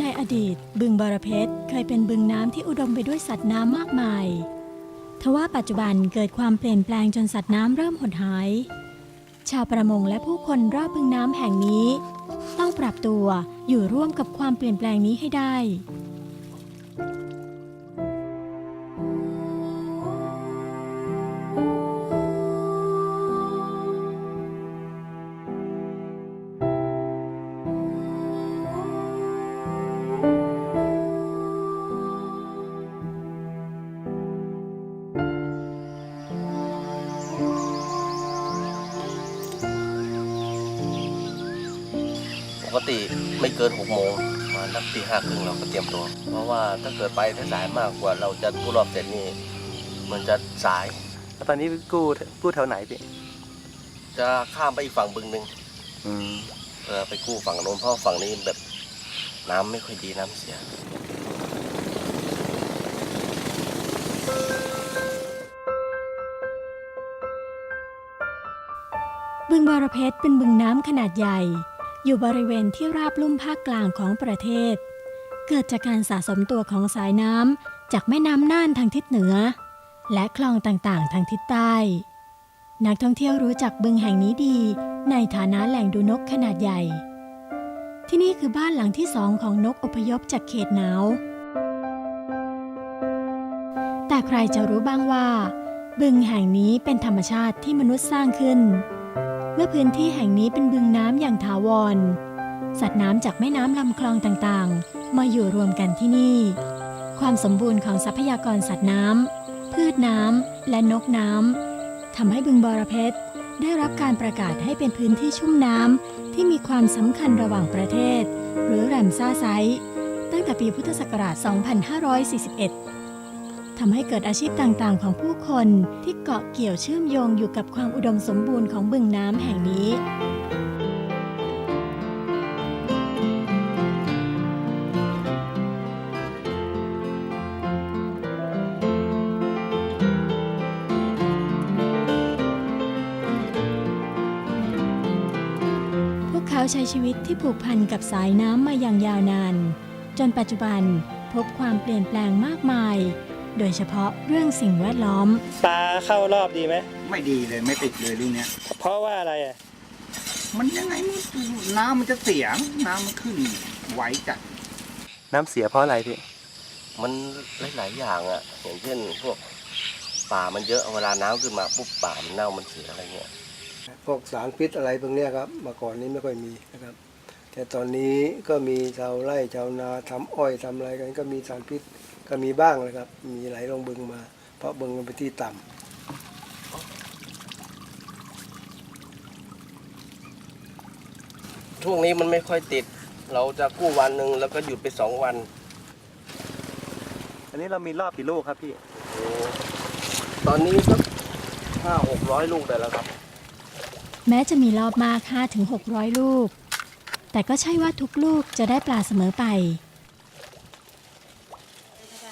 ในอดีตบึงบรเพชรเคยเป็นบึงน้ำที่อุดมไปด้วยสัตว์น้ำมากมาย ทว่าปัจจุบันเกิดความเปลี่ยนแปลงจนสัตว์น้ำเริ่มหดหาย ชาวประมงและผู้คนรอบบึงน้ำแห่งนี้ ต้องปรับตัวอยู่ร่วมกับความเปลี่ยนแปลงนี้ให้ได้ ปกติไม่เกินหกโมงมานักตีห้าครึ่งเราก็เตรียมตัว เพราะว่าถ้าเกิดไปสายๆมากกว่าเราจะกู้รอบเสร็จนี่มันจะสาย แล้วตอนนี้กู้กู้แถวไหนพี่จะข้ามไปอีกฝั่งบึงหนึ่งอืมเพื่อไปกู้ฝั่งโน้นเพราะฝั่งนี้แบบน้ำไม่ค่อยดีน้ำเสียบึงบรเพชรเป็นบึงน้ำขนาดใหญ่ อยู่บริเวณที่ราบลุ่มภาคกลางของประเทศ เกิดจากการสะสมตัวของสายน้ำจากแม่น้ำน่านทางทิศเหนือ และคลองต่างๆ ทางทิศใต้ นักท่องเที่ยวรู้จักบึงแห่งนี้ดีในฐานะแหล่งดูนกขนาดใหญ่ ที่นี่คือบ้านหลังที่สองของนกอพยพจากเขตหนาว แต่ใครจะรู้บ้างว่า บึงแห่งนี้เป็นธรรมชาติที่มนุษย์สร้างขึ้น เมื่อพื้นที่แห่งนี้เป็นบึงน้ำอย่างถาวร สัตว์น้ำจากแม่น้ำลำคลองต่างๆ มาอยู่รวมกันที่นี่ ความสมบูรณ์ของทรัพยากรสัตว์น้ำพืชน้ำและนกน้ำทำให้บึงบอระเพชรได้รับการประกาศให้เป็นพื้นที่ชุ่มน้ำที่มีความสำคัญระหว่างประเทศ หรือแรมซ่าไซตั้งแต่ปีพุทธศักราช 2541 ทำให้เกิดอาชีพต่างๆ ของผู้คนที่เกาะเกี่ยวเชื่อมโยงอยู่กับความอุดมสมบูรณ์ของบึงน้ำแห่งนี้พวกเขาใช้ชีวิตที่ผูกพันกับสายน้ำมาอย่างยาวนาน จนปัจจุบันพบความเปลี่ยนแปลงมากมาย โดยเฉพาะเรื่องสิ่งแวดล้อม ปลาเข้ารอบดีไหม ไม่ดีเลยไม่ติดเลยลูกเนี้ย เพราะว่าอะไรอะ มันยังไงมันน้ำมันจะเสียน้ำมันขึ้นไหวจัดน้ำเสียเพราะอะไรพี่ มันหลายๆอย่างอะ่ะ อย่างเช่นพวกป่ามันเยอะเวลาน้ำขึ้นมาปุ๊บป่ามันเน่ามันเสียอะไรเงี้ย พวกสารพิษอะไรพวกเนี้ยครับเมื่อก่อนนี้ไม่ค่อยมีนะครับ แต่ตอนนี้ก็มีชาวไร่ชาวนาทำอ้อยทำอะไรกัน ก็มีสารพิษก็มีบ้างนะครับ มีไหลลงบึงมา เพราะบึงมันเป็นที่ต่ำช่วงนี้มันไม่ค่อยติด เราจะกู้วันหนึ่งแล้วก็หยุดไปสองวัน อันนี้เรามีรอบกี่ลูกครับพี่โอ้ตอนนี้สักห้าหกร้อยลูกได้แล้วครับ แม้จะมีรอบมาก5-600 ลูก แต่ก็ใช่ว่าทุกลูกจะได้ปลาเสมอไป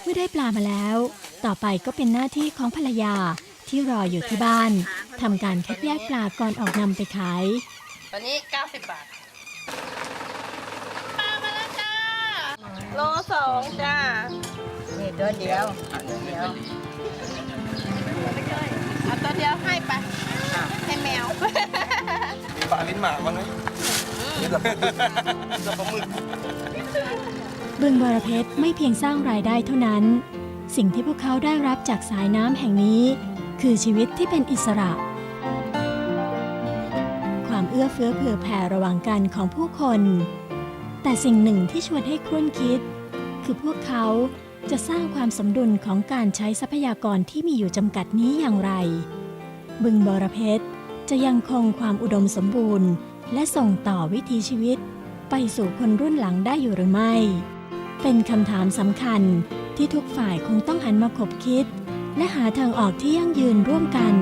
เมื่อได้ปลามาแล้ว ต่อไปก็เป็นหน้าที่ของภรรยาที่รออยู่ที่บ้านทำการคัดแยกปลาก่อนออกนำไปขาย ตอนนี้ 90 บาท ปลามาแล้วจ้า โลสองจ้า นี่ตัวเดียวเดียวเอาตัวเดียวให้ไปให้แมว มีปลาลิ้นหมาบ้างไหม นี่แต่ปลาหมึกแต่ปลาหมึกบึงบรเพชรไม่เพียงสร้างรายได้เท่านั้น สิ่งที่พวกเขาได้รับจากสายน้ำแห่งนี้ คือชีวิตที่เป็นอิสระ ความเอื้อเฟื้อเผื่อแผ่ระหว่างกันของผู้คน แต่สิ่งหนึ่งที่ชวนให้ครุ่นคิด คือพวกเขาจะสร้างความสมดุลของการใช้ทรัพยากรที่มีอยู่จำกัดนี้อย่างไร บึงบรเพชรจะยังคงความอุดมสมบูรณ์ และส่งต่อวิถีชีวิต ไปสู่คนรุ่นหลังได้อยู่หรือไม่ เป็นคำถามสำคัญที่ทุกฝ่ายคงต้องหันมาคบคิด และหาทางออกที่ยั่งยืนร่วมกัน